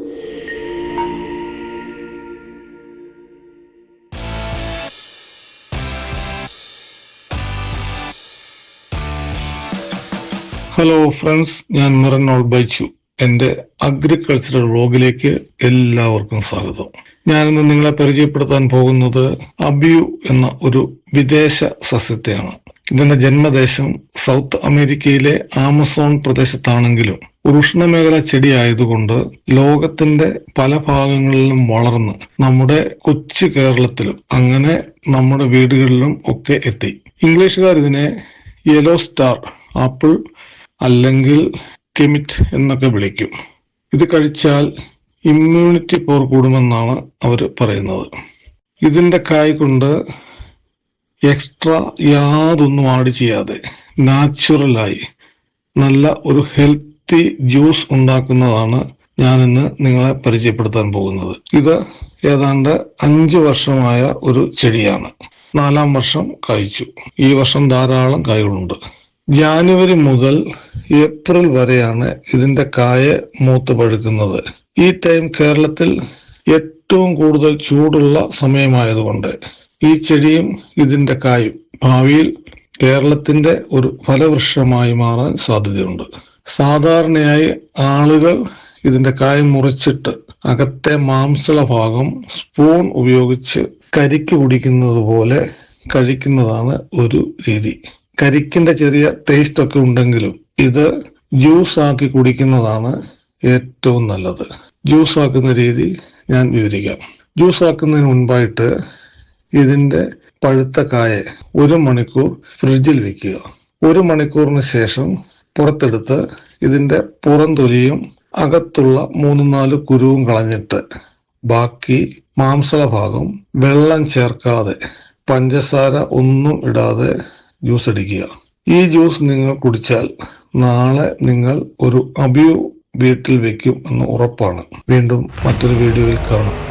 Hello friends ഞാൻ മിറനോൾ ബൈച്ചു എന്റെ agricultural വ്ളോഗിലേക്ക് എല്ലാവർക്കും സ്വാഗതം. ഞാനിന്ന് നിങ്ങളെ പരിചയപ്പെടുത്താൻ പോകുന്നത് അബിയു എന്ന ഒരു വിദേശ സസ്യത്തെയാണ്. ഇതിന്റെ ജന്മദേശം സൗത്ത് അമേരിക്കയിലെ ആമസോൺ പ്രദേശത്താണെങ്കിലും ഉഷ്ണമേഖല ചെടിയായതുകൊണ്ട് ലോകത്തിന്റെ പല ഭാഗങ്ങളിലും വളർന്ന് നമ്മുടെ കൊച്ചു കേരളത്തിലും അങ്ങനെ നമ്മുടെ വീടുകളിലും ഒക്കെ എത്തി. ഇംഗ്ലീഷുകാർ ഇതിനെ യെല്ലോ സ്റ്റാർ ആപ്പിൾ അല്ലെങ്കിൽ കെമിറ്റ് എന്നൊക്കെ വിളിക്കും. ഇത് കഴിച്ചാൽ ഇമ്മ്യൂണിറ്റി പവർ കൂടുമെന്നാണ് അവർ പറയുന്നത്. ഇതിന്റെ കായ് കൊണ്ട് എക്സ്ട്രാ യാതൊന്നും ആഡ് ചെയ്യാതെ നാച്ചുറലായി നല്ല ഒരു ഹെൽത്തി ജ്യൂസ് ഉണ്ടാക്കുന്നതാണ് ഞാനിന്ന് നിങ്ങളെ പരിചയപ്പെടുത്താൻ പോകുന്നത്. ഇത് ഏതാണ്ട് അഞ്ച് വർഷമായ ഒരു ചെടിയാണ്. നാലാം വർഷം കായ്ച്ചു. ഈ വർഷം ധാരാളം കായ്കളുണ്ട്. ജാനുവരി മുതൽ ഏപ്രിൽ വരെയാണ് ഇതിന്റെ കായ മൂത്ത് പഴുക്കുന്നത്. ഈ ടൈം കേരളത്തിൽ ഏറ്റവും കൂടുതൽ ചൂടുള്ള സമയമായതുകൊണ്ട് ഈ ചെടിയും ഇതിന്റെ കായും ഭാവിയിൽ കേരളത്തിന്റെ ഒരു ഫലവൃക്ഷമായി മാറാൻ സാധ്യതയുണ്ട്. സാധാരണയായി ആളുകൾ ഇതിന്റെ കായ മുറിച്ചിട്ട് അകത്തെ മാംസള ഭാഗം സ്പൂൺ ഉപയോഗിച്ച് കരിക്ക് കുടിക്കുന്നത് പോലെ കഴിക്കുന്നതാണ് ഒരു രീതി. കരിക്കിന്റെ ചെറിയ ടേസ്റ്റ് ഒക്കെ ഉണ്ടെങ്കിലും ഇത് ജ്യൂസ് ആക്കി കുടിക്കുന്നതാണ് ഏറ്റവും നല്ലത്. ജ്യൂസ് ആക്കുന്ന രീതി ഞാൻ വിവരിക്കാം. ജ്യൂസ് ആക്കുന്നതിന് മുൻപായിട്ട് ഇതിന്റെ പഴുത്ത കായ ഒരു മണിക്കൂർ ഫ്രിഡ്ജിൽ വെക്കുക. ഒരു മണിക്കൂറിന് ശേഷം പുറത്തെടുത്ത് ഇതിന്റെ പുറം തൊലിയും അകത്തുള്ള മൂന്ന് നാല് കുരുവും കളഞ്ഞിട്ട് ബാക്കി മാംസള ഭാഗം വെള്ളം ചേർക്കാതെ പഞ്ചസാര ഒന്നും ഇടാതെ ജ്യൂസ് അടിക്കുക. ഈ ജ്യൂസ് നിങ്ങൾ കുടിച്ചാൽ നാളെ നിങ്ങൾ ഒരു അബ്യൂ വീട്ടിൽ വെക്കും എന്ന് ഉറപ്പാണ്. വീണ്ടും മറ്റൊരു വീഡിയോയിൽ കാണാം.